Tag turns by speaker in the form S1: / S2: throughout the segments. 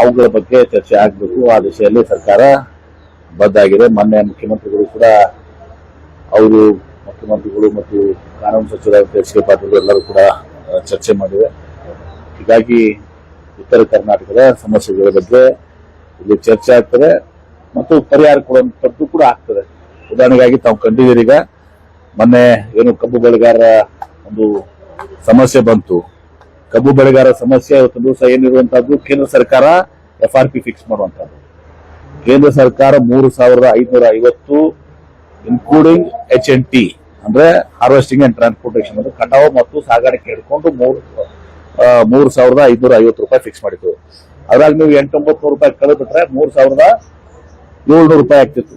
S1: ಅವುಗಳ ಬಗ್ಗೆ ಚರ್ಚೆ ಆಗಬೇಕು. ಆ ದಿಶೆಯಲ್ಲಿ ಸರ್ಕಾರ ಬದ್ದಾಗಿದೆ ಮೊನ್ನೆ ಮುಖ್ಯಮಂತ್ರಿಗಳು ಕೂಡ ಅವರು ಮುಖ್ಯಮಂತ್ರಿಗಳು ಮತ್ತು ಕಾನೂನು ಸಚಿವರಾದ ಎಚ್ ಕೆ ಪಾಟೀಲ್ ಎಲ್ಲರೂ ಕೂಡ ಚರ್ಚೆ ಮಾಡಿವೆ. ಹೀಗಾಗಿ ಉತ್ತರ ಕರ್ನಾಟಕದ ಸಮಸ್ಯೆಗಳ ಬಗ್ಗೆ ಇಲ್ಲಿ ಚರ್ಚೆ ಆಗ್ತದೆ ಮತ್ತು ಪರಿಹಾರ ಕೊಡುವಂಥದ್ದು ಕೂಡ ಆಗ್ತದೆ. ಉದಾಹರಣೆಗಾಗಿ ತಾವು ಕಂಡಿದ್ದೀರಿ ಈಗ ಮೊನ್ನೆ ಏನು ಕಬ್ಬು ಬೆಳೆಗಾರರ ಒಂದು ಸಮಸ್ಯೆ ಬಂತು. ಕಬ್ಬು ಬೆಳೆಗಾರ ಸಮಸ್ಯೆ ಇವತ್ತು ದಿವಸ ಏನಿರುವಂತಹದ್ದು ಕೇಂದ್ರ ಸರ್ಕಾರ ಎಫ್ ಆರ್ ಪಿ ಫಿಕ್ಸ್ ಮಾಡುವಂತಹದ್ದು. ಕೇಂದ್ರ ಸರ್ಕಾರ ಮೂರು ಸಾವಿರದ ಐದುನೂರ ಐವತ್ತು ಇನ್ಕ್ಲೂಡಿಂಗ್ ಎಚ್ ಎನ್ ಟಿ ಅಂದ್ರೆ ಹಾರ್ವೆಸ್ಟಿಂಗ್ ಅಂಡ್ ಟ್ರಾನ್ಸ್ಪೋರ್ಟೇಷನ್ ಅಂದ್ರೆ ಕಟಾವು ಮತ್ತು ಸಾಗಾಣಿಕೆ ಹಿಡ್ಕೊಂಡು ಮೂರು ಮೂರು ಸಾವಿರದ ಐದುನೂರ ಐವತ್ತು ರೂಪಾಯಿ ಫಿಕ್ಸ್ ಮಾಡಿದ್ರು. ಅದ್ರಾಗ ನೀವು ಎಂಟೊಂಬತ್ತು ರೂಪಾಯಿ ಕಳೆದು ಬಿಟ್ರೆ ಮೂರು ಸಾವಿರದ ಏಳ್ನೂರು ರೂಪಾಯಿ ಆಗ್ತಿತ್ತು.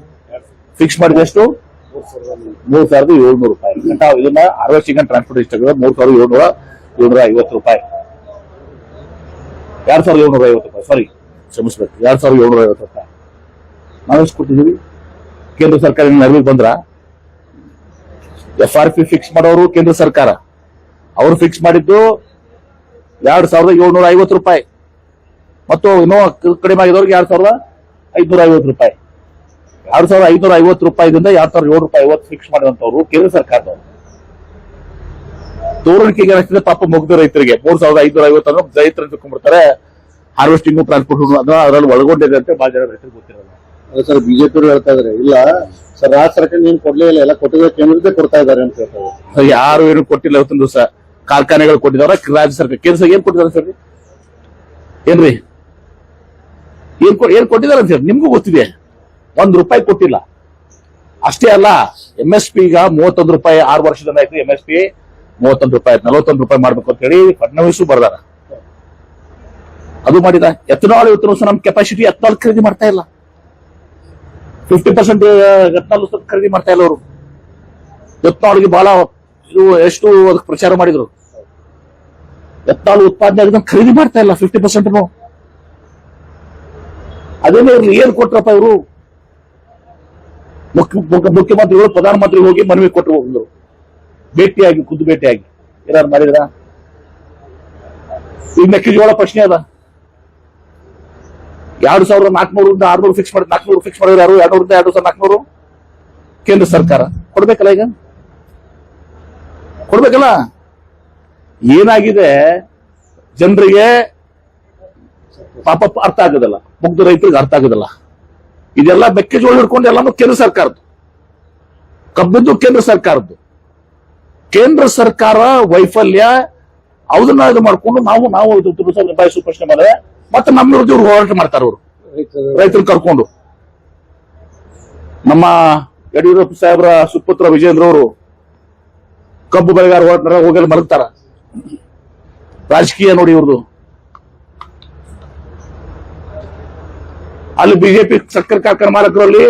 S1: ಫಿಕ್ಸ್ ಮಾಡಿದಷ್ಟು ಮೂರು ಸಾವಿರದ ಏಳ್ನೂರು ರೂಪಾಯಿ. ಕಟಾವು ಇದನ್ನ ಹಾರ್ವೆಸ್ಟಿಂಗ್ ಅಂಡ್ ಟ್ರಾನ್ಸ್ಪೋರ್ಟೇಷನ್ ಮೂರು ಸಾವಿರದ ಏಳ್ನೂರ ಏಳ್ನೂರ ಐವತ್ತು ರೂಪಾಯಿ. ಎರಡ್ ಸಾವಿರದ ಏಳ್ನೂರ ಐವತ್ತು ರೂಪಾಯಿ ಸಾರಿ ಕ್ಷಮಿಸ್ಬೇಕು. ಎರಡ್ ಸಾವಿರದ ಏಳ್ನೂರ ಐವತ್ತು ರೂಪಾಯಿ ನಾವೆಷ್ಟು ಕೊಟ್ಟಿದ್ದೀವಿ? ಕೇಂದ್ರ ಸರ್ಕಾರ ನೆರವಿಗೆ ಬಂದ್ರ? ಎಫ್ ಆರ್ ಪಿ ಫಿಕ್ಸ್ ಮಾಡೋರು ಕೇಂದ್ರ ಸರ್ಕಾರ. ಅವರು ಫಿಕ್ಸ್ ಮಾಡಿದ್ದು ಎರಡ್ ಸಾವಿರದ ಏಳ್ನೂರ ಐವತ್ತು ರೂಪಾಯಿ. ಮತ್ತು ಇನ್ನೂ ಕಡಿಮೆ ಆಗಿದವ್ರಿಗೆ ಎರಡ್ ಸಾವಿರದ ಐದ್ನೂರ ಐವತ್ತು ರೂಪಾಯಿ. ಎರಡ್ ಸಾವಿರದ ಐದ್ನೂರ ಐವತ್ತು ರೂಪಾಯಿದಿಂದ ಎರಡ್ ಸಾವಿರದ ಏಳು ರೂಪಾಯಿ ಐವತ್ತು ಫಿಕ್ಸ್ ಮಾಡಿದಂತವ್ರು ಕೇಂದ್ರ ಸರ್ಕಾರದವರು. ತೋರಣಕ್ಕೆ ಏನಾಗ್ತದೆ ಪಾಪ ಮುಗ್ದ ರೈತರಿಗೆ ಮೂರ್ ಸಾವಿರದ ಐನೂರ ಐವತ್ತು ಅಂದ್ರೆ ರೈತರು ತಿಳ್ಕೊಂಡ್ಬಿಡ್ತಾರೆ ಹಾರ್ವೆಸ್ಟಿಂಗ್ ಟ್ರಾನ್ಸ್ಪೋರ್ಟ್ ಅದರಲ್ಲಿ ಒಳಗೊಂಡಿದೆ ಅಂತ ಬಹಳ ಜನ ರೈತರಿಗೆ ಗೊತ್ತಿರಲ್ಲ.
S2: ಅದೇ ಸರ್ ಬಿಜೆಪಿ ಹೇಳ್ತಾ ಇದಾರೆ. ಇಲ್ಲ ಸರ್ ರಾಜ್ಯ ಸರ್ಕಾರ ಏನ್ ಕೊಡ್ಲೇ ಇಲ್ಲ. ಎಲ್ಲ ಕೊಟ್ಟಿದ್ರೆ ಕೇಂದ್ರದ ಕೊಡ್ತಾ ಇದಾರೆ ಅಂತ ಹೇಳ್ತಾರೆ
S1: ಯಾರು ಏನು ಕೊಟ್ಟಿಲ್ಲ ಇವತ್ತಿನ ದಿವಸ ಕಾರ್ಖಾನೆಗಳು ಕೊಟ್ಟಿದಾರ ರಾಜ್ಯ ಸರ್ಕಾರ. ಕೇಂದ್ರ ಸರ್ ಏನ್ ಕೊಟ್ಟಿದ್ದಾರೆ ಸರ್? ಏನ್ರಿ? ಏನ್ ಏನ್ ಕೊಟ್ಟಿದ್ದಾರೆ ಅಂತ ಹೇಳಿ ನಿಮ್ಗೂ ಗೊತ್ತಿದೆ. ಒಂದ್ ರೂಪಾಯಿ ಕೊಟ್ಟಿಲ್ಲ. ಅಷ್ಟೇ ಅಲ್ಲ ಎಂ ಎಸ್ ಪಿ ಈಗ ಮೂವತ್ತೊಂದು ರೂಪಾಯಿ ಆರು ವರ್ಷದಿಂದ ಆಯ್ತು ಎಂ ಎಸ್ ಪಿ ಮೂವತ್ತೊಂದು ರೂಪಾಯಿ, ನಲವತ್ತೊಂದು ರೂಪಾಯಿ ಮಾಡ್ಬೇಕು ಅಂತ ಹೇಳಿ ಫಡ್ನವೀಸು ಬರ್ದಾರ. ಅದು ಮಾಡಿದ. ಎಥನಾಲ್ ಇವತ್ತು ನಮ್ ಕೆಪಾಸಿಟಿ ಎಥನಾಲ್ ಖರೀದಿ ಮಾಡ್ತಾ ಇಲ್ಲ. ಫಿಫ್ಟಿ ಪರ್ಸೆಂಟ್ ಎಥನಾಲ್ ಖರೀದಿ ಮಾಡ್ತಾ ಇಲ್ಲ ಅವರು. ಎಥನಾಲ್ಗೆ ಬಹಳ ಇದು ಎಷ್ಟು ಅದಕ್ಕೆ ಪ್ರಚಾರ ಮಾಡಿದ್ರು. ಎಥನಾಲ್ ಉತ್ಪಾದನೆ ಖರೀದಿ ಮಾಡ್ತಾ ಇಲ್ಲ ಫಿಫ್ಟಿ ಪರ್ಸೆಂಟ್ ಅದೇ ಇರ್ಲಿ, ಏನ್ ಕೊಟ್ರಪ್ಪ ಇವರು? ಮುಖ್ಯ ಮುಖ್ಯ- ಮುಖ್ಯಮಂತ್ರಿಗಳು, ಪ್ರಧಾನಮಂತ್ರಿ ಹೋಗಿ ಮನವಿ ಕೊಟ್ಟು ಹೋಗಿದ್ರು ಭೇಟಿಯಾಗಿ, ಖುದ್ದು ಭೇಟಿಯಾಗಿ. ಏನಾರು ಮಾಡಿದ್ರ? ಈಗ ಮೆಕ್ಕೆಜೋಳ ಪ್ರಶ್ನೆ ಅದ. ಎರಡು ಸಾವಿರದ ನಾಲ್ಕುನೂರಿಂದ ಆರ್ನೂರು ಫಿಕ್ಸ್ ಮಾಡಿ, ನಾಲ್ಕನೂರು ಫಿಕ್ಸ್ ಮಾಡಿದ್ರು ಯಾರು? ಎರಡ್ನೂರಿಂದ ಎರಡು ಸಾವಿರದ ನಾಲ್ಕನೂರು? ಕೇಂದ್ರ ಸರ್ಕಾರ. ಕೊಡ್ಬೇಕಲ್ಲ ಈಗ? ಕೊಡ್ಬೇಕಲ್ಲ? ಏನಾಗಿದೆ? ಜನರಿಗೆ ಪಾಪ ಅರ್ಥ ಆಗೋದಿಲ್ಲ. ಮುಗ್ಧ ರೈತರಿಗೆ ಅರ್ಥ ಆಗೋದಿಲ್ಲ. ಇದೆಲ್ಲ ಮೆಕ್ಕೆಜೋಳ ಹಿಡ್ಕೊಂಡು ಎಲ್ಲಾನು ಕೇಂದ್ರ ಸರ್ಕಾರದ್ದು. ಕಬ್ಬಿದ್ದು ಕೇಂದ್ರ ಸರ್ಕಾರದ್ದು. ಕೇಂದ್ರ ಸರ್ಕಾರ ವೈಫಲ್ಯ ಅದನ್ನ ಇದು ಮಾಡ್ಕೊಂಡು ನಾವು ನಾವು ನಿಭಾಯಿಸುವ ಪ್ರಶ್ನೆ ಮಾಡಿದ್ರೆ ಮತ್ತೆ ನಮ್ಮ ವಿರುದ್ಧ ಇವ್ರು ಹೋರಾಟ ಮಾಡ್ತಾರೆ ಅವರು. ರೈತರು ಕರ್ಕೊಂಡು. ನಮ್ಮ ಯಡಿಯೂರಪ್ಪ ಸಾಹೇಬ್ರ ಸುಪುತ್ರ ವಿಜೇಂದ್ರ ಅವರು ಕಬ್ಬು ಬೆಳೆಗಾರ ಹೋರಾಟ ಹೋಗಲು ಮಲಗ್ತಾರ. ರಾಜಕೀಯ ನೋಡಿ ಇವ್ರದು. ಅಲ್ಲಿ ಬಿಜೆಪಿ ಸಕ್ಕರೆ ಕಾರ್ಖಾನೆ ಮಾಲಕರಲ್ಲಿ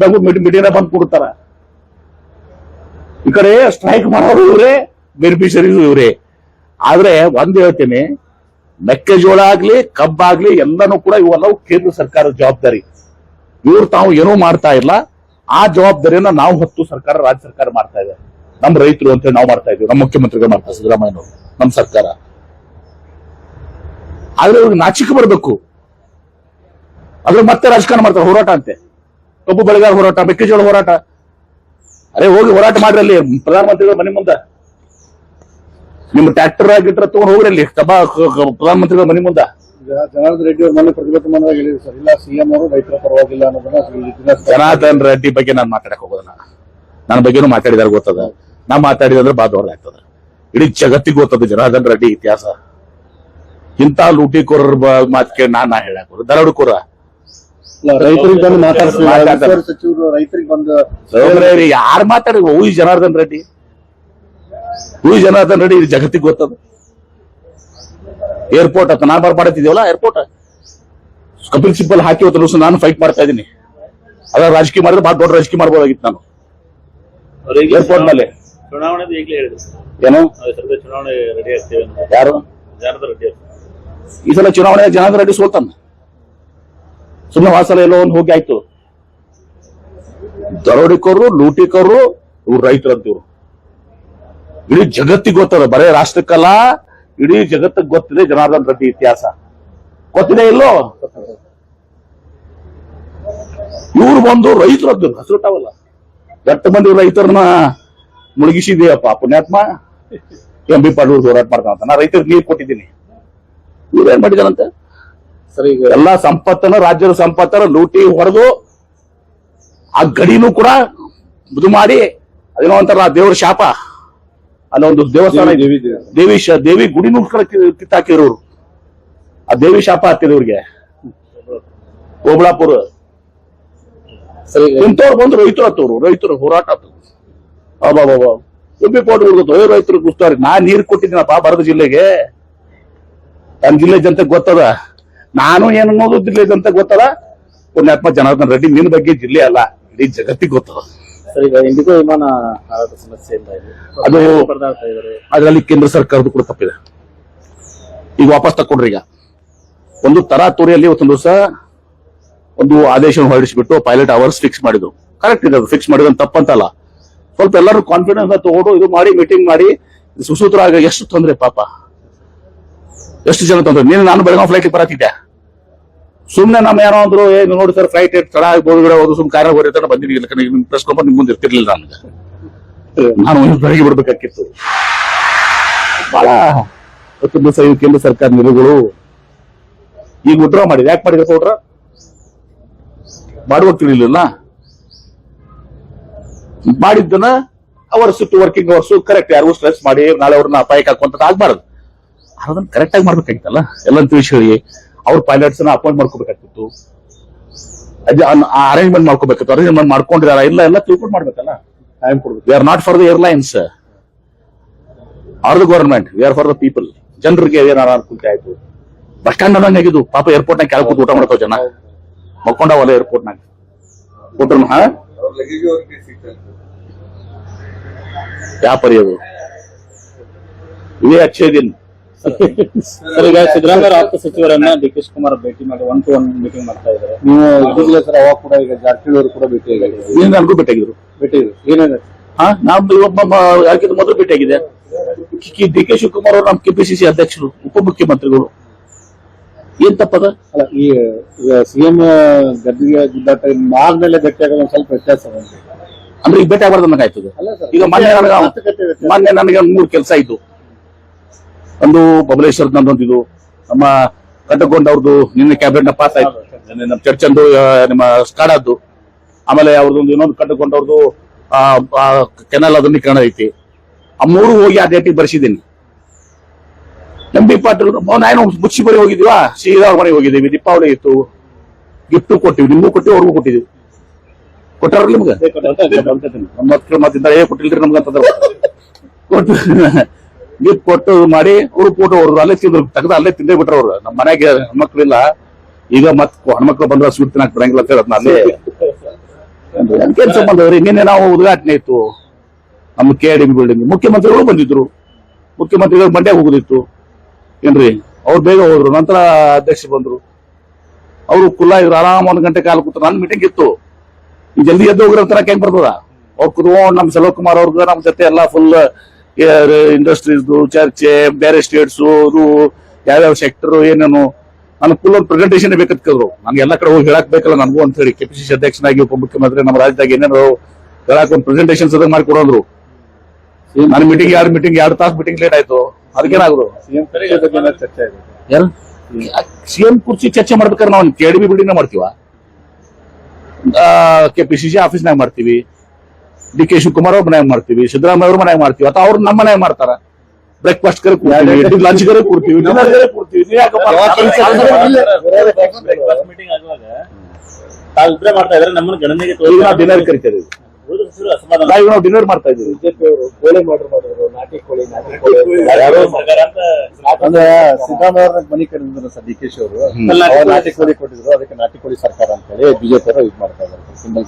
S1: ಬೆಂಗಳೂರು ಮಿಡಿನ ಬಂದು ಕೊಡ್ತಾರ ಈ ಕಡೆ ಸ್ಟ್ರೈಕ್ ಮಾಡೋರು ಇವರೇ ಬೆನಿಫಿಷರೀಸ್ ಇವರೇ. ಆದ್ರೆ ಒಂದ್ ಹೇಳ್ತೀನಿ, ಮೆಕ್ಕೆಜೋಳ ಆಗ್ಲಿ ಕಬ್ಬಾಗ್ಲಿ ಎಲ್ಲಾನು ಕೂಡ ಇವೆಲ್ಲವೂ ಕೇಂದ್ರ ಸರ್ಕಾರದ ಜವಾಬ್ದಾರಿ. ಇವ್ರು ತಾವು ಏನೂ ಮಾಡ್ತಾ ಇಲ್ಲ. ಆ ಜವಾಬ್ದಾರಿಯನ್ನ ನಾವು ಹೊತ್ತು ಸರ್ಕಾರ, ರಾಜ್ಯ ಸರ್ಕಾರ ಮಾಡ್ತಾ ಇದೆ. ನಮ್ಮ ರೈತರು ಅಂತ ನಾವು ಮಾಡ್ತಾ ಇದೀವಿ ನಮ್ಮ ಮುಖ್ಯಮಂತ್ರಿಗಳು ಮಾಡ್ತಾರೆ ಸಿದ್ದರಾಮಯ್ಯನವರು ನಮ್ಮ ಸರ್ಕಾರ. ಆದ್ರೆ ಇವ್ರಿಗೆ ನಾಚಿಕೆ ಬರಬೇಕು. ಅದ್ರ ಮತ್ತೆ ರಾಜಕಾರಣ ಮಾಡ್ತಾರೆ. ಹೋರಾಟ ಅಂತೆ. ಕಬ್ಬು ಬೆಳೆಗಾರ ಹೋರಾಟ, ಮೆಕ್ಕೆಜೋಳ ಹೋರಾಟ. ಅರೆ ಹೋಗಿ ಹೋರಾಟ ಮಾಡ್ರಿ ಅಲ್ಲಿ. ಪ್ರಧಾನಮಂತ್ರಿಗಳ ಮನೆ ಮುಂದೆ. ನಿಮ್ಮ ಟ್ರ್ಯಾಕ್ಟರ್ ಆಗಿಟ್ರ ತಗೊಂಡು ಹೋಗ್ರಿ ಅಲ್ಲಿ. ಕಬ್ಬ ಕ- ಕ- ಪ್ರಧಾನಮಂತ್ರಿಗಳ ಮನೆ ಮುಂದೆ.
S2: ಜನಾರ್ದನ್ ರೆಡ್ಡಿ ಅವ್ರ ಮೊನ್ನೆ ಪ್ರತಿಭಟನೆ ಮಾಡಿದಾಗ ಹೇಳಿದ್ರು ಸರ್ ಇಲ್ಲ ಸಿಎಂ ಅವರು ರೈತರ ಪರವಾಗಿಲ್ಲ ಅನ್ನೋದನ್ನ
S1: ಜನಾರ್ದನ್ ರೆಡ್ಡಿ ಬಗ್ಗೆ ನಾನು ಮಾತಾಡಕ್ ಹೋಗೋದಿಲ್ಲ. ನನ್ನ ಬಗ್ಗೆನು ಮಾತಾಡಿದಾರ ಗೊತ್ತದ? ನಾ ಮಾತಾಡಿದ್ರೆ ಬಾ ದೊಡ್ಡ ಆಗ್ತದ. ಇಡೀ ಜಗತ್ತಿಗೆ ಗೊತ್ತದ ಜನಾರ್ದನ್ ರೆಡ್ಡಿ ಇತಿಹಾಸ. ಇಂಥ ಲೂಟಿಕೋರರ ಮಾತು ಕೇಳಿ ನಾನ್ ನಾ ಹೇಳಕ್ ದರೋಡ್ಕೋರ
S2: ರೈತರಿಗೆ ಬಂದು
S1: ಮಾತಾಡ್ತಾರೆ.
S2: ಸಚಿವರು ರೈತರಿಗೆ ಬಂದು
S1: ಯಾರು ಮಾತಾಡಿ ಹೂ ಜನಾರ್ದನ್ ರೆಡ್ಡಿ. ಹೂ ಜನಾರ್ದನ್ ರೆಡ್ಡಿ ಇದು ಜಗತ್ತಿಗೆ ಗೊತ್ತದ. ಏರ್ಪೋರ್ಟ್ ಅಂತ ನಾನು ಬರ್ಬಾಡತ್ತಿದ್ದೀವಲ್ಲ ಏರ್ಪೋರ್ಟ್ ಕಪಿಲ್ ಸಿಬ್ಬಲ್ ಹಾಕಿ ಇವತ್ತು ನಾನು ಫೈಟ್ ಮಾಡ್ತಾ ಇದ್ದೀನಿ. ಅದ ರಾಜಕೀಯ ಮಾಡಿದ್ರೆ ಬಹಳ ದೊಡ್ಡ ರಾಜಕೀಯ ಮಾಡ್ಬೋದಾಗಿತ್ತು ನಾನು. ಏರ್ಪೋರ್ಟ್ ಮೇಲೆ
S3: ಚುನಾವಣೆ ಈಗಲೇ
S1: ಏನು?
S3: ಚುನಾವಣೆ ರೆಡಿ ಆಗ್ತೇವೆ
S1: ಯಾರು?
S3: ಜನಾರ್ದನ್ ರೆಡ್ಡಿ.
S1: ಈ ಸಲ ಚುನಾವಣೆ ಜನಾರ್ದನ್ ರೆಡ್ಡಿ ಸೋಲ್ತಾನ. ಸುಮ್ಮನೆ ವಾಸಲ ಎಲ್ಲೋ ಒಂದು ಹೋಗಿ ಆಯ್ತು. ದರೋಡಿಕೋರು ಲೂಟಿಕೋರು ಇವ್ರು ರೈತರಂತಿವ್ರು. ಇಡೀ ಜಗತ್ತಿಗೆ ಗೊತ್ತದ, ಬರೇ ರಾಷ್ಟ್ರಕ್ಕಲ್ಲ ಇಡೀ ಜಗತ್ತಿಗೆ ಗೊತ್ತಿದೆ ಜನಾರ್ದನ್ ರೆಡ್ಡಿ ಇತಿಹಾಸ. ಗೊತ್ತಿದೆ ಇಲ್ಲೋ? ಇವ್ರು ಬಂದು ರೈತರದ್ದು ಹಸಿರುಟಾವಲ್ಲ ಬೆಟ್ಟ ಮಂದಿ ರೈತರನ್ನ ಮುಳುಗಿಸಿದೆಯಪ್ಪ ಪುಣ್ಯಾತ್ಮ? ಎಂ ಬಿ ಪಾಟೀಲ್ ಹೋರಾಟ ಮಾಡ್ತಾನಂತ ನಾ ರೈತರಿಗೆ ನೀರು ಕೊಟ್ಟಿದ್ದೀನಿ. ಇವ್ರೇನ್ ಮಾಡಿದಾರಂತೆ? ಎಲ್ಲಾ ಸಂಪತ್ತನ್ನು ರಾಜ್ಯದ ಸಂಪತ್ತನ್ನು ಲೂಟಿ ಹೊಡೆದು ಆ ಗಡಿನೂ ಕೂಡ ಮುದು ಮಾಡಿ ಅದೇನೋ ಅಂತಾರಲ್ಲ ದೇವ್ರ ಶಾಪ. ಅಲ್ಲೊಂದು ದೇವಸ್ಥಾನ
S2: ದೇವಿ ದೇವಿ.
S1: ದೇವಿ. ಶ- ದೇವಿ ಗುಡಿನೂ ಕೂಡ ಕಿ- ಕಿತ್ತಾಕಿರೋರು ಆ ದೇವಿ ಶಾಪ ಹತ್ತಿದ ಇವ್ರಿಗೆ. ಓಬಳಾಪುರ ಇಂಥವ್ರು ಬಂದು ರೈತರು ಹತ್ತವ್ರು ರೈತರು ಹೋರಾಟ ಆತು ಅಬ್ಬಾಬಾಬಾ ಎಂ ಪಿ ಪಾಟೀಲ್ ಹುಡುಗತ್ತು ಏ ರೈತರು ಗುಸ್ತಾರಿ ನಾ ನೀರು ಕೊಟ್ಟಿದ್ದೀನಪ್ಪ ಬರದ ಜಿಲ್ಲೆಗೆ. ನನ್ನ ಜಿಲ್ಲೆ ಜನತೆ ಗೊತ್ತದ? ನಾನು ಏನು ಅನ್ನೋದು ಅಂತ ಗೊತ್ತಲ್ಲ? ಪುಣ್ಯಾತ್ಮ ಜನಾರ್ದನ್ ರೆಡ್ಡಿ ನಿನ್ನ ಬಗ್ಗೆ ಜಿಲ್ಲೆ ಅಲ್ಲ ಇಡೀ ಜಗತ್ತಿಗೆ ಗೊತ್ತದ
S2: ಇಂಡಿಗೋ ವಿಮಾನ ಸಮಸ್ಯೆ
S1: ಅದು ಅದರಲ್ಲಿ ಕೇಂದ್ರ ಸರ್ಕಾರದ ಕೂಡ ತಪ್ಪಿದೆ. ಈಗ ವಾಪಸ್ ತಕೊಂಡ್ರಿ ಈಗ. ಒಂದು ತರಾತುರಿಯಲ್ಲಿ ಒಂದು ದಿವಸ ಒಂದು ಆದೇಶ ಹೊರಡಿಸಿಬಿಟ್ಟು ಪೈಲಟ್ ಅವರ್ಸ್ ಫಿಕ್ಸ್ ಮಾಡಿದ್ರು. ಕರೆಕ್ಟ್ ಇದೆ ಅದು ಫಿಕ್ಸ್ ಮಾಡಿದ್ರು ತಪ್ಪಂತಲ್ಲ. ಸ್ವಲ್ಪ ಎಲ್ಲರೂ ಕಾನ್ಫಿಡೆನ್ಸ್ ತಗೊಂಡು ಇದು ಮಾಡಿ ಮೀಟಿಂಗ್ ಮಾಡಿ ಸುಸೂತ್ರ ಆಗ ಎಷ್ಟು ತೊಂದ್ರೆ ಪಾಪ. ಎಷ್ಟು ಜನ ತಂದ್ರು? ನೀನು ನಾನು ಬೆಳಗಾವ್ ಫ್ಲೈಟ್ ಬರತ್ತಿದ್ದೆ. ಸುಮ್ನೆ ನಮ್ಮ ಯಾರೋ ಅಂದ್ರು, ಏ ನೋಡಿ ಸರ್ ಫ್ಲೈಟ್ ತಡ ಆಗ್ಬೋದು ಬಿಡ ಹೋದು ಸುಮ್ ಕಾರ್ ಬರೀತಾರೆ ಬಂದಿರಿ ನಿಮ್ ಪ್ರೆಸ್ ಕಂಪನಿ ನಿಮ್ ಮುಂದೆ ಇರ್ತಿರ್ಲಿಲ್ಲ ನನಗೆ ನಾನು ಒಂದು ಬೆಳಗ್ಗೆ ಬಿಡ್ಬೇಕಾಗಿತ್ತು ಬಹಳ ದಿವಸ ಕೇಂದ್ರ ಸರ್ಕಾರ ನಿಲುಗಳು. ಈಗ ವಿಡ್ರಾ ಮಾಡಿದೆ. ಯಾಕೆ ಮಾಡಿದ್ರೆ ಕೊಡ್ರ ಮಾಡುವಾಗ ತಿಳಿಲಿಲ್ಲ. ಮಾಡಿದ್ದನ್ನ hours to working hours correct ಯಾರಿಗೂ ಸ್ಟ್ರೆಸ್ ಮಾಡಿ, ನಾಳೆ ಅವ್ರನ್ನ ಅಪಾಯಕ್ಕೆ ಹಾಕುವಂತ ಆಗ್ಬಾರ್ದು. ಅದನ್ನ ಕರೆಕ್ಟ್ ಆಗಿ ಮಾಡ್ಬೇಕಾಗಿತ್ತಲ್ಲ? ಎಲ್ಲ ತಿಳಿಸಿ ಹೇಳಿ. ಅವ್ರ ಪೈಲಟ್ಸ್ನ ಅಪಾಯಿಂಟ್ ಮಾಡ್ಕೋಬೇಕಾಗ್ತಿತ್ತು. ಅರೇಂಜ್ಮೆಂಟ್ ಮಾಡ್ಕೋಬೇಕಿತ್ತು ಅರೇಂಜ್ಮೆಂಟ್ ಮಾಡ್ಕೊಂಡಿದಾರ ಇಲ್ಲ ಎಲ್ಲ ತಿಳ್ಕೊಂಡು ಮಾಡ್ಬೇಕಲ್ಲ?
S2: ಟೈಮ್ ಕೊಡ್ಬೇಕು.
S1: We are not for the airlines are the government we are for the people ಜನರಿಗೆ ಏನಾರ ಅನುಕೂಲತೆ ಆಯ್ತು. ಬಸ್ ಸ್ಟ್ಯಾಂಡ್ ಅನ್ನಂಗಿದು ಪಾಪ ಏರ್ಪೋರ್ಟ್ ನಾಗ ಕೆಳಗೆ ಕೂತು ಊಟ ಮಾಡ್ತಾವ ಜನ. ಮಕ್ಕೊಂಡವಲ್ಲ ಏರ್ಪೋರ್ಟ್ ನಾಗ. ಕೊಟ್ರು ಹಾ? ವ್ಯಾಪಾರಿ ಪರಿ ಅದು ಇವೇ ದಿನ
S3: ಸರ್ ಈಗ ಸಿದ್ದರಾಮಯ್ಯ ಆಪ್ತ ಸಚಿವರನ್ನ ಡಿ ಕೆ ಶಿವಕುಮಾರ್ ಭೇಟಿ ಮಾಡಿ ಒನ್ ಟು ಒನ್ ಮೀಟಿಂಗ್ ಮಾಡ್ತಾ ಇದ್ದಾರೆ.
S2: ನೀವು ಇದಿಲ್ಲ ಸರ್ ಅವಾಗ ಕೂಡ ಈಗ ಜಾರಕಿಹೊಳಿ ಅವರು ಕೂಡ ಭೇಟಿ ಆಗಿದೆ
S1: ನೀನ್ ನನಗೂ ಭೇಟಿಯಾಗಿದ್ರು.
S2: ಭೇಟಿ ಏನೇನು?
S1: ಹಾ ನಾವು ಇವೊಬ್ಬ ಯಾಕಿದ್ರು ಮೊದಲು ಭೇಟಿಯಾಗಿದೆ ಡಿ ಕೆ ಶಿವಕುಮಾರ್ ಅವರು ನಮ್ಮ ಕೆಪಿಸಿಸಿ ಅಧ್ಯಕ್ಷರು ಉಪಮುಖ್ಯಮಂತ್ರಿಗಳು. ಏನ್ ತಪ್ಪದ?
S2: ಅಲ್ಲ ಈ ಈಗ ಸಿಎಂ ಗದ್ದಿಗೆ ಗುದ್ದಾಟ ಆದ್ಮೇಲೆ ಭೇಟಿ ಆಗೋದು ಸ್ವಲ್ಪ ವ್ಯತ್ಯಾಸ.
S1: ಅಂದ್ರೆ ಈಗ ಭೇಟಿ ಆಗ್ಬಾರ್ದು ನನಗಾಯ್ತದೆ
S2: ಅಲ್ಲ ಸರ್.
S1: ಈಗ ಮೊನ್ನೆ ನನಗೆ. ಮೊನ್ನೆ ನನಗೆ ಒಂದ್ ಮೂರು ಕೆಲಸ ಇದ್ದು. ಒಂದು ಬಬಲೇಶ್ವರ ಇದು ನಮ್ಮ ಕಟ್ಟಕೊಂಡವ್ರದ್ದು ನಿನ್ನೆ ಕ್ಯಾಬಿನೆಟ್ನ ಪಾಸ್ ಆಯ್ತು. ನಿನ್ನೆ ನಮ್ಮ ಚರ್ಚ್ ಅಂದು ನಿಮ್ಮ ಸ್ಕಾಡದ್ದು ಆಮೇಲೆ ಅವ್ರದ್ದು ಇನ್ನೊಂದು ಕಟ್ಟಕೊಂಡವ್ರದ್ದು ಕೆನಲ್ ಅದನ್ನ ಕಾಣ ಐತಿ. ಆ ಮೂರು ಹೋಗಿ ಆ ಡೇಟಿಗೆ ಬರ್ಸಿದ್ದೀನಿ. ಎಂ ಬಿ ಪಾಟೀಲ್ ನಾನು ಮುಚ್ಚಿ ಬರಿ ಹೋಗಿದ್ವಾ? ಶ್ರೀರಾವ್ ಮನೆಗೆ ಹೋಗಿದ್ದೀವಿ ದೀಪಾವಳಿ ಇತ್ತು. ಗಿಫ್ಟ್ ಕೊಟ್ಟಿವಿ ನಿಮಗೂ ಕೊಟ್ಟಿವಿ ಅವ್ರಿಗೂ ಕೊಟ್ಟಿದ್ದೀವಿ ಕೊಟ್ಟಾರ ನಿಮ್ಗೆ ಮತ್ತೆ ಮಕ್ಕಳು ಮತ್ತಿಂದ ಏ ಕೊಟ್ಟಿಲ್ರಿ ನಮ್ಗೆ ಅಂತಂದ್ರೆ ಕೊಟ್ಟು ಗಿಫ್ಟ್ ಕೊಟ್ಟು ಮಾಡಿ ಕೊಟ್ಟು ಅವ್ರು ಅಲ್ಲೇ ತಿಂದ್ರು. ತೆಗೆದು ಅಲ್ಲೇ ತಿಂದೇ ಬಿಟ್ರ ಅವ್ರು. ನಮ್ಮ ಮನೆಗೆ ಹೆಣ್ಮಕ್ಳಿಲ್ಲ. ಈಗ ಮತ್ ಹೆಣ್ಮಕ್ಳು ಬಂದ್ರೆ ಸ್ವೀಟ್ ತಿನ್ನಕ್ ಬರಂಗಿಲ್ಲ ಅಂತ ಹೇಳದ್ ಅಲ್ಲೇ. ಸಂಬಂಧ ರೀ? ನಿನ್ನೆ ನಾವು ಉದ್ಘಾಟನೆ ಇತ್ತು. ನಮ್ಮ ಕೆ ಡಿ ಬಿಲ್ಡಿಂಗ್ ಮುಖ್ಯಮಂತ್ರಿಗಳು ಬಂದಿದ್ರು. ಮುಖ್ಯಮಂತ್ರಿಗಳು ಮಂಡ್ಯ ಹೋಗುದಿತ್ತು. ಏನ್ರಿ? ಅವ್ರು ಬೇಗ ಹೋದ್ರು. ನಂತರ ಅಧ್ಯಕ್ಷ ಬಂದ್ರು. ಅವರು ಕುಲ್ಲ ಇದ್ರು. ಆರಾಮ್ ಒಂದ್ ಗಂಟೆ ಕಾಲ ಕೂತು ನನ್ನ ಮೀಟಿಂಗ್ ಇತ್ತು. ಜಲ್ದಿ ಎದ್ದು ಹೋಗಿರೋ ತರ ಹೆಂಗ್ ಬರ್ತದ? ಅವ್ರು ಕುತ್ಕೊಂಡ್ ನಮ್ ಸೆಲ್ವಕುಮಾರ್ ಅವ್ರದ್ದು ನಮ್ ಜೊತೆ ಎಲ್ಲಾ ಫುಲ್ ಇಂಡಸ್ಟ್ರೀಸ್ ಚರ್ಚೆ ಬೇರೆ ಸ್ಟೇಟ್ಸ್ ಯಾವ ಯಾವ್ಯಾವ ಸೆಕ್ಟರ್ ಏನೇನು ನನಗೆ ಫುಲ್ ಒಂದು ಪ್ರೆಸೆಂಟೇಷನ್ ಬೇಕಂತಿದ್ರು ನಂಗೆ ಎಲ್ಲ ಕಡೆ ಹೋಗಿ ಹೇಳಕ್ ಬೇಕಲ್ಲ ನನಗೂ ಅಂತ ಹೇಳಿ. ಕೆಪಿಸಿಸಿ ಅಧ್ಯಕ್ಷನಾಗಿ ಉಪಮುಖ್ಯಮಂತ್ರಿ ನಮ್ಮ ರಾಜ್ಯದಾಗ ಏನೇನು ಹೇಳಕ್ ಒಂದು ಪ್ರೆಸೆಂಟೇಷನ್ ಸದ ಮಾಡಿ ಕೊಡೋದ್ರು. ನನ್ನ ಮೀಟಿಂಗ್ ಎರಡು ಮೀಟಿಂಗ್ ಎರಡು ತಾಸು ಮೀಟಿಂಗ್ ಲೇಟ್ ಆಯ್ತು. ಅದಕ್ಕೇನಾದ್ರು
S2: ಸಿಎಂ ಕುರ್ಚಿ ಚರ್ಚೆ
S1: ಮಾಡ್ಬೇಕಾದ್ರೆ ನಾವು ಕೆ ಡಿ ಬಿ ಬಿಲ್ಡಿಂಗ್ ಮಾಡ್ತೀವ? ಕೆ ಪಿ ಸಿ ಸಿ ಆಫೀಸ್ನಾಗ ಮಾಡ್ತೀವಿ. ಡಿ ಕೆ ಶಿವಕುಮಾರ್ ಅವ್ರ ಮನ್ಯಾಗ ಮಾಡ್ತೀವಿ ಸಿದ್ದರಾಮಯ್ಯ ಅವ್ರ ಮನ್ಯಾಗ ಮಾಡ್ತೀವಿ ಅಥವಾ ಅವ್ರು ನಮ್ಮ ಮನ್ಯಾಗ ಮಾಡ್ತಾರ. ಬ್ರೇಕ್ಫಾಸ್ಟ್ ಕರೆ ಕೂರ್ತೀವಿ ಲಂಚ್ ಕರೆ ಕೂರ್ತೀವಿ ಡಿನ್ನರ್ ಕರೆ ಕೂರ್ತೀವಿ
S3: ಮಾಡ್ತಾ ಇದಾರೆ ನಮ್ಮನ್ನ ಗಣನೆಗೆ
S1: ಡಿನ್ನರ್ ಕರಿತೇವೆ ನಾವು ನಾವು ಡಿನ್ನರ್ ಮಾಡ್ತಾ ಇದೀವಿ
S2: ಬಿಜೆಪಿ ಅವರು ಕೋಳಿ ಮಾಡ್ರು ನಾಟಿ ಕೋಳಿ ನಾಟಿ ಕೋಳಿ
S3: ಯಾರೋ ಸರ್ಕಾರ
S2: ಅಂದ್ರೆ ಸಿದ್ದರಾಮಯ್ಯ ಮನಿ ಕರೆದಿದ್ರು ಸರ್ ಡಿ ಕೆ ಶಿ ಅವರು ನಾಟಿ ಕೋಳಿ ಕೊಟ್ಟಿದ್ರು ಅದಕ್ಕೆ ನಾಟಿ ಕೋಳಿ ಸರ್ಕಾರ ಅಂತ ಹೇಳಿ ಬಿಜೆಪಿ ಅವರು ಇದು ಮಾಡ್ತಾ ಇದ್ದಾರೆ ಸಿಂಬಲ್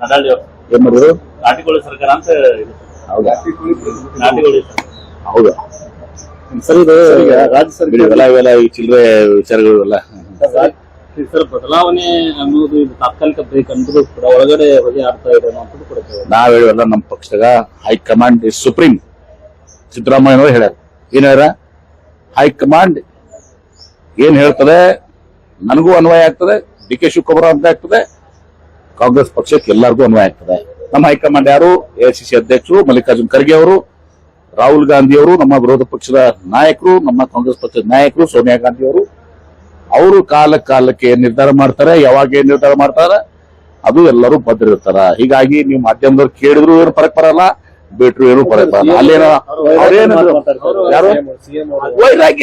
S3: ಅವರು ಅವರು
S1: ಏನ್ ಮಾಡಿದ್ರು
S3: ನಾಟಿಕೋಳಿ ಸರ್ಕಾರ ಅಂತ ಇದು.
S1: ಹೌದಾ?
S3: ನಾಟಿಕೋಳಿ ಸರ್ಕಾರ.
S1: ಹೌದಾ?
S2: ಸರ್ ಇದು ಈಗ ರಾಜ್ಯ
S1: ಬಿಡಿ,
S2: ಸರ್ಕಾರ
S1: ಇವೆಲ್ಲ ಇವೆಲ್ಲ ಈ ಚಿಲ್ಲರೆ ವಿಚಾರಗಳು ಎಲ್ಲ
S3: ಸರ್ ಬದಲಾವಣೆ ಅನ್ನೋದು ಇದು ತಾತ್ಕಾಲಿಕ ಬ್ರೇಕ್ ಅಂದ್ರೂ ಕೂಡ ಒಳಗಡೆ ಹೊಗೆ ಆಡ್ತಾ ಇದೆ ಅನ್ನೋದು ಕೂಡ ಕೇಳಿದೆ.
S1: ನಾವ್ ಹೇಳಿವಲ್ಲ ನಮ್ಮ ಪಕ್ಷದಾಗ high command is supreme. Siddaramaiah ಹೇಳ್ಯಾರ. ಏನ್ ಹೇಳ್ಯಾರ? ಹೈಕಮಾಂಡ್ ಏನ್ ಹೇಳ್ತದೆ? ನನಗೂ ಅನ್ವಯ ಆಗ್ತದೆ. ಡಿ ಕೆ ಶಿವಕುಮಾರ್ ಅಂತ ಆಗ್ತದೆ. ಕಾಂಗ್ರೆಸ್ ಪಕ್ಷಕ್ಕೆ ಎಲ್ಲರಿಗೂ ಅನ್ವಯ ಆಗ್ತದೆ. ನಮ್ಮ ಹೈಕಮಾಂಡ್ ಯಾರು? ಎಐಸಿಸಿ ಅಧ್ಯಕ್ಷರು ಮಲ್ಲಿಕಾರ್ಜುನ್ ಖರ್ಗೆ ಅವರು ರಾಹುಲ್ ಗಾಂಧಿ ಅವರು ನಮ್ಮ ವಿರೋಧ ಪಕ್ಷದ ನಾಯಕರು ನಮ್ಮ ಕಾಂಗ್ರೆಸ್ ಪಕ್ಷದ ನಾಯಕರು ಸೋನಿಯಾ ಗಾಂಧಿ ಅವರು. ಅವರು ಕಾಲ ಕಾಲಕ್ಕೆ ಏನ್ ನಿರ್ಧಾರ ಮಾಡ್ತಾರೆ? ಯಾವಾಗ ಏನ್ ನಿರ್ಧಾರ ಮಾಡ್ತಾರೆ? ಅದು ಎಲ್ಲರೂ ಬದ್ರಿರ್ತಾರ. ಹೀಗಾಗಿ ನೀವು ಮಾಧ್ಯಮದವ್ರು ಕೇಳಿದ್ರು ಏನು ಫರಕ್ ಬರಲ್ಲ ಬಿಟ್ರು ಏನು ಫರಕ್ ಬರಲ್ಲ. ಅಲ್ಲೇನ ಯಾರು?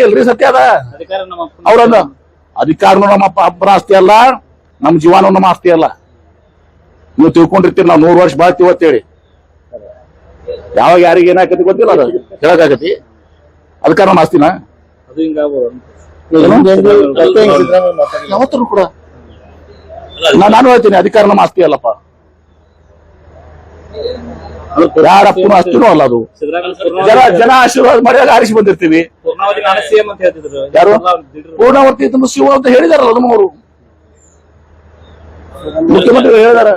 S1: ಅಲ್ರಿ ಸತ್ಯ ಅದ. ಅವ್ರನ್ನ ಅಧಿಕಾರನು ನಮ್ಮ ಅಪ್ಪ ಆಸ್ತಿ ಅಲ್ಲ ನಮ್ಮ ಜೀವನ ನಮ್ಮ ಆಸ್ತಿ ಅಲ್ಲ. ನೀವು ತಿಳ್ಕೊಂಡಿರ್ತೀರಿ ನಾವು ನೂರು ವರ್ಷ ಬಾಳ್ತೀವಿ ಅಂತೇಳಿ ಯಾವಾಗ ಯಾರಿಗೆ ಏನಾಕತಿ ಗೊತ್ತಿಲ್ಲ ಅದು. ಹೇಳಕ್ಕಾಗತಿ ಅದಕ್ಕೆ ನಮ್ಮ ಆಸ್ತಿನ. ಯಾವತ್ತೂ ಕೂಡ. ನಾನು ಹೇಳ್ತೀನಿ ಅಧಿಕಾರ ನಮ್ಮ ಆಸ್ತಿ ಅಲ್ಲಪ್ಪ. ಯಾರ ಅಪ್ಪನ ಆಸ್ತಿನೂ ಅಲ್ಲ ಅದು. ಜನ ಜನ ಆಶೀರ್ವಾದ ಮಾಡಿದಾಗ ಆರಿಸಿ ಬಂದಿರ್ತೀವಿ.
S3: ಪೂರ್ಣಾವಧಿ ನಾನು ಸಿಎಂ ಅಂತ ಹೇಳ್ತಿದ್ರು.
S1: ಯಾರು? ಪೂರ್ಣವರ್ತಿ ಶಿವ ಅಂತ ಹೇಳಿದಾರಲ್ಲ ನಮ್ಮವರು. ಮುಖ್ಯಮಂತ್ರಿಗಳು ಹೇಳಿದಾರ.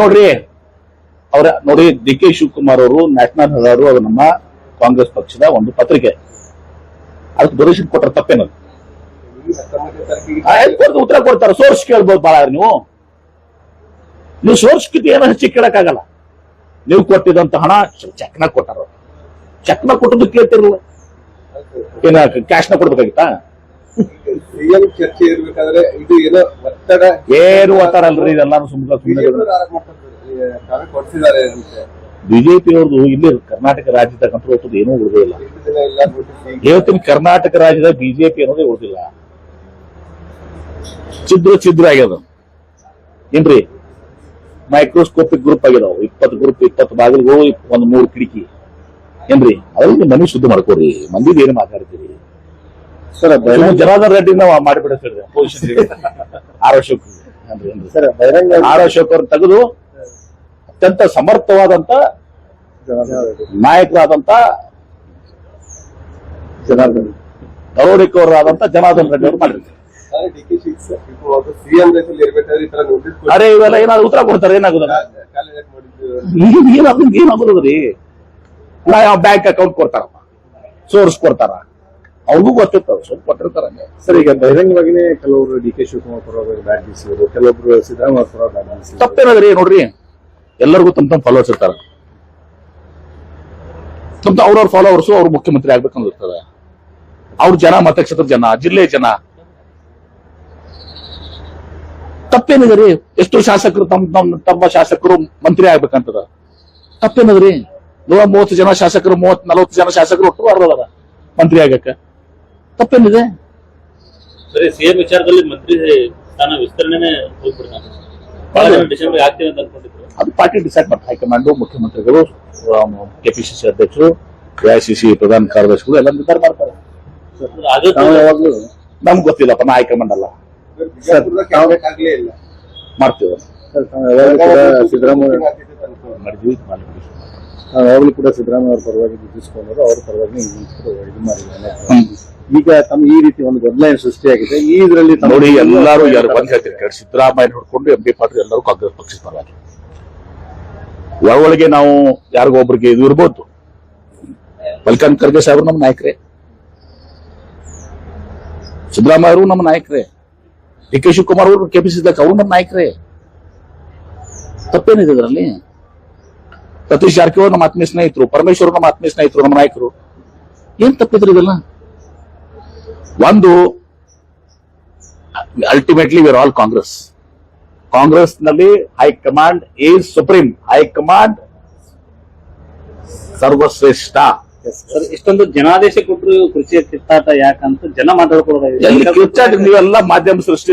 S1: ನೋಡ್ರಿ. ಅವ್ರ ನೋಡಿ, ಡಿ ಕೆ ಶಿವಕುಮಾರ್ ಅವರು, ನ್ಯಾಷನಲ್ ಹೆರಾಲ್ಡ್ ಅದು ನಮ್ಮ ಕಾಂಗ್ರೆಸ್ ಪಕ್ಷದ ಒಂದು ಪತ್ರಿಕೆ. ಅದಕ್ಕೆ ಡೊನೇಷನ್ ಕೊಟ್ಟರೆ ತಪ್ಪೇನದು ಉತ್ತರ ಕೊಡ್ತಾರ. ಸೋರ್ಸ್ ಕೇಳ್ಬೋದು ಬಾಳ ನೀವು. ನೀವು ಸೋರ್ಸ್ ಏನೋ ಹೆಚ್ಚಿ ಕೇಳಕ್ಕಾಗಲ್ಲ. ನೀವು ಕೊಟ್ಟಿದಂತ ಹಣ ಚೆಕ್ನ ಕೊಟ್ಟಾರ ಚೆಕ್ನ ಕೊಟ್ಟದ್ದು ಕೇಳ್ತಿರಲ್ಲ ಏನ ಕ್ಯಾಶ್ನ ಕೊಡ್ಬೇಕಾಗಿತ್ತಾ?
S2: ಸಿಎಂ ಚರ್ಚೆ ಇರ್ಬೇಕಾದ್ರೆ ಇದು ಏನೋ ಒತ್ತಡ.
S1: ಏನು ಒತ್ತಾರಲ್ರಿ ಇದೆಲ್ಲಾನು ಸುಮ್ಮನೆ ಸುಮ್ಮನೆ
S2: ತಾವೇ ಕೊಡ್ಸಿದ್ದಾರೆ ಅಂತೆ.
S1: ಬಿಜೆಪಿ ಅವ್ರದ್ದು ಇಲ್ಲಿ ಕರ್ನಾಟಕ ರಾಜ್ಯದ ಕಂಟ್ರೋಲ್ ಏನೂ ಉಳಿದೇ ಇಲ್ಲ.
S2: ಇಲ್ಲ ನೋಟಿಸ್
S1: ಇವತ್ತಿನ ಕರ್ನಾಟಕ ರಾಜ್ಯದ ಬಿಜೆಪಿ ಅನ್ನೋದೇ ಉಳಿದಿಲ್ಲ. ಛಿದ್ರ ಛಿದ್ರ ಆಗ್ಯದ. ಏನ್ರಿ? ಮೈಕ್ರೋಸ್ಕೋಪಿಕ್ ಗ್ರೂಪ್ ಆಗ್ಯದಾವ. ಇಪ್ಪತ್ತು ಗ್ರೂಪ್ ಇಪ್ಪತ್ತು ಬಾಗಿಲುಗಳು ಒಂದ್ ಮೂರು ಕಿಟಕಿ. ಏನ್ರಿ? ಅದ್ರಲ್ಲಿ ಮನೆ ಶುದ್ಧ ಮಾಡ್ಕೋರಿ ಮಂದಿದ ಏನು ಮಾತಾಡ್ತೀರಿ?
S2: ಸರ್
S1: ಜನಾರ್ದನ್ ರೆಡ್ಡಿ ನಾವು ಮಾಡಿಬಿಡ್ತೀರಿ ಆರ್ ಅಶೋಕ್.
S2: ಸರ್ ಬಹಿರಂಗ
S1: ಆರ್ ಅಶೋಕ್ ಅವ್ರನ್ನ ತೆಗೆದು ಅತ್ಯಂತ ಸಮರ್ಥವಾದಂತ ನಾಯಕರಾದಂತ
S2: ಜನಾರ್ದನ್
S1: ಗೌರವಿಕವರಾದಂತ ಜನಾರ್ದನ್ ರೆಡ್ಡಿ ಅವರು ಮಾಡಿರ್ತಾರೆ ಅರೆ ಇವೆಲ್ಲ ಏನಾದ್ರು ಉತ್ತರ ಕೊಡ್ತಾರೆ ಏನಾಗುದಲ್ಲ
S2: ಕಾಲೇಜ್ ಮಾಡಿದ್ದು
S1: ಏನಾಗುದು ಏನಾಗುದ್ರಿ ನಾ ಯಾವ ಬ್ಯಾಂಕ್ ಅಕೌಂಟ್ ಕೊಡ್ತಾರಪ್ಪ? ಸೋರ್ಸ್ ಕೊಡ್ತಾರ? ಅವ್ರಿಗೂ ಗೊತ್ತಿರ್ತಾವ ಸ್ವಲ್ಪ ಕೊಟ್ಟಿರ್ತಾರ
S2: ಸರಿ ಈಗ ಬಹಿರಂಗವಾಗಿನೇ ಕೆಲವರು ಡಿ ಕೆ ಶಿವಕುಮಾರ್ ಪರವಾಗಿ ಬ್ಯಾಟ್ ಬೀಸಿದ್ರು ಕೆಲವೊಬ್ರು ಸಿದ್ದರಾಮಯ್ಯ ಪರವಾಗಿ ಬ್ಯಾಟ್ ಬೀಸಿದ್ರು.
S1: ತಪ್ಪೇನಾದ್ರಿ ನೋಡ್ರಿ? ಎಲ್ಲರಿಗೂ ತಮ್ಮ ತಮ್ಮ ಫಾಲೋವರ್ಸ್ ಇರ್ತಾರ. ತಮ್ಮ ಅವ್ರವ್ರ ಫಾಲೋವರ್ಸ್ ಅವ್ರ ಮುಖ್ಯಮಂತ್ರಿ ಆಗ್ಬೇಕಂದಿರ್ತದ ಅವ್ರ ಜನ ಮತಕ್ಷೇತ್ರದ ಜನ ಜಿಲ್ಲೆ ಜನ. ತಪ್ಪೇನಿದ್ರಿ ಎಷ್ಟು ಶಾಸಕರು ತಮ್ಮ ತಮ್ಮ ತಮ್ಮ ಶಾಸಕರು ಮಂತ್ರಿ ಆಗ್ಬೇಕಂತದ. ತಪ್ಪೇನದ್ರಿ ನೂರ ಮೂವತ್ತು ಜನ ಶಾಸಕರು ಮೂವತ್ ನಲವತ್ತು ಜನ ಶಾಸಕರು ಒಟ್ಟು ಅರ್ಧದಾರ ಮಂತ್ರಿ ಆಗಕ್ಕ ತಪ್ಪೇನಿದೆ
S3: ಸರಿ ಸಿಎಂ ವಿಚಾರದಲ್ಲಿ ಮಂತ್ರಿ ಸ್ಥಾನ ವಿಸ್ತರಣೆನೆ ಹೋಗ್ಬಿಡ್ತಾನೆ ಡಿಸೆಂಬರ್ ಆಗ್ತೀವಿ ಅಂತ ಅನ್ಕೊಂಡಿದ್ರು.
S1: ಅದು ಪಾರ್ಟಿ ಡಿಸೈಡ್ ಮಾಡ್ತಾರೆ ಹೈಕಮಾಂಡ್ ಮುಖ್ಯಮಂತ್ರಿಗಳು ಕೆಪಿಸಿಸಿ ಅಧ್ಯಕ್ಷರು ಎಐಸಿಸಿ ಪ್ರಧಾನ ಕಾರ್ಯದರ್ಶಿಗಳು ಎಲ್ಲ ನಿರ್ಧಾರ ಮಾಡ್ತಾರೆ.
S2: ನಾವು ಯಾವಾಗ್ಲೂ
S1: ನಮ್ಗೆ ಗೊತ್ತಿಲ್ಲಪ್ಪ ನಾ ಹೈಕಮಾಂಡ್ ಅಲ್ಲ.
S2: ಆಗ್ಲೇ ಇಲ್ಲ.
S1: ಮಾಡ್ತೀವಿ.
S2: ಸಿದ್ದರಾಮಯ್ಯ
S1: ಮಾಡಿದ್ವಿ ಮಾಡಿದ್ವಿ
S2: ನಾವು ಯಾವಾಗಲೂ ಕೂಡ ಸಿದ್ದರಾಮಯ್ಯ ಅವ್ರ ಪರವಾಗಿ ನಿಂತಿಸ್ಕೊಂಡ್ರು ಅವ್ರ ಪರವಾಗಿ ಇದು ಮಾಡಿದ್ದಾರೆ. ಈಗ ತಮ್ಮ ಈ ರೀತಿ ಒಂದು ಬದಲಾವಣೆ ಸೃಷ್ಟಿಯಾಗಿದೆ. ಈ ಇದರಲ್ಲಿ
S1: ನೋಡಿ ಎಲ್ಲರೂ ಯಾರು ಬಂದ್ ಸಿದ್ದರಾಮಯ್ಯ ನೋಡ್ಕೊಂಡು ಎಂ ಪಿ ಪಾಟೀಲ್ ಎಲ್ಲರೂ ಕಾಂಗ್ರೆಸ್ ಪಕ್ಷದ ಪರವಾಗಿ. ಒಳಗೊಳಗೆ ನಾವು ಯಾರಿಗೊಬ್ರಿಗೆ ಇದು ಇರ್ಬೋದು. ಮಲ್ಲಿಕಾರ್ಜುನ್ ಖರ್ಗೆ ಸಾಹೇಬ್ರು ನಮ್ಮ ನಾಯಕರೇ. ಸಿದ್ದರಾಮಯ್ಯ ಅವರು ನಮ್ಮ ನಾಯಕರೇ. ಡಿ ಕೆ ಶಿವಕುಮಾರ್ ಅವರು ಕೆಪಿಸಿ ಅವರು ನಮ್ಮ ನಾಯಕರೇ. ತಪ್ಪೇನಿದೆ ಇದರಲ್ಲಿ? ಸತೀಶ್ ಜಾರಕಿಹೊಳಿ ನಮ್ಮ ಆತ್ಮೀಯ ಸ್ನೇಹಿತರು ಪರಮೇಶ್ವರ್ ನಮ್ಮ ಆತ್ಮೀಯ ಸ್ನೇಹಿತರು ನಮ್ಮ ನಾಯಕರು. ಏನ್ ತಪ್ಪಿದ್ರು ಇದೆಲ್ಲ? ಒಂದು ಅಲ್ಟಿಮೇಟ್ಲಿ ವಿರ್ ಆಲ್ ಕಾಂಗ್ರೆಸ್ ಕಾಂಗ್ರೆಸ್ನಲ್ಲಿ high command is supreme high command ಸರ್ವಶ್ರೇಷ್ಠ.
S3: ಸರ್ ಇಷ್ಟೊಂದು ಜನಾದೇಶ ಕೊಟ್ಟರು ಕೃಷಿ ಕಿತ್ತಾಟ ಯಾಕಂತ ಜನ ಮಾತಾಡ್ಕೊಳ್ಳೋದಾಗಿದೆ
S1: ನೀವೆಲ್ಲ ಮಾಧ್ಯಮ ಸೃಷ್ಟಿ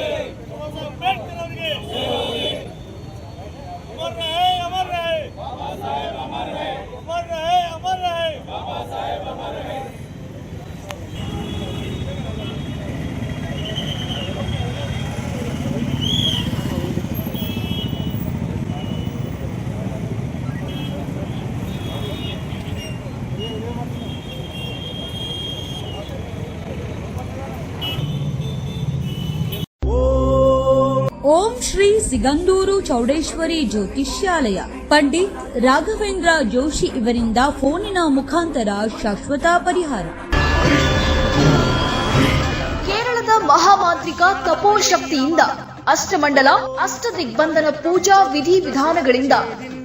S1: साहेब
S4: अमर रहे। अमर रहे अमर रहे। बाबा साहेब अमर रहे।
S5: ಓಂ ಶ್ರೀ ಸಿಗಂದೂರು ಚೌಡೇಶ್ವರಿ ಜ್ಯೋತಿಷ್ಯಾಲಯ. ಪಂಡಿತ್ ರಾಘವೇಂದ್ರ ಜೋಶಿ ಇವರಿಂದ ಫೋನಿನ ಮುಖಾಂತರ ಶಾಶ್ವತ ಪರಿಹಾರ.
S6: ಕೇರಳದ ಮಹಾಮಾಂತ್ರಿಕ ತಪೋಶಕ್ತಿಯಿಂದ ಅಷ್ಟಮಂಡಲ ಅಷ್ಟ ದಿಗ್ಬಂಧನ ಪೂಜಾ ವಿಧಿ ವಿಧಾನಗಳಿಂದ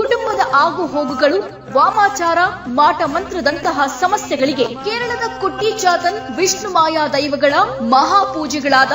S6: ಕುಟುಂಬದ ಆಗು ಹೋಗುಗಳು ವಾಮಾಚಾರ ಮಾಟ ಮಂತ್ರದಂತಹ ಸಮಸ್ಯೆಗಳಿಗೆ ಕೇರಳದ ಕುಟ್ಟಿ ಚಾತನ್ ವಿಷ್ಣು ಮಾಯಾ ದೈವಗಳ ಮಹಾಪೂಜೆಗಳಾದ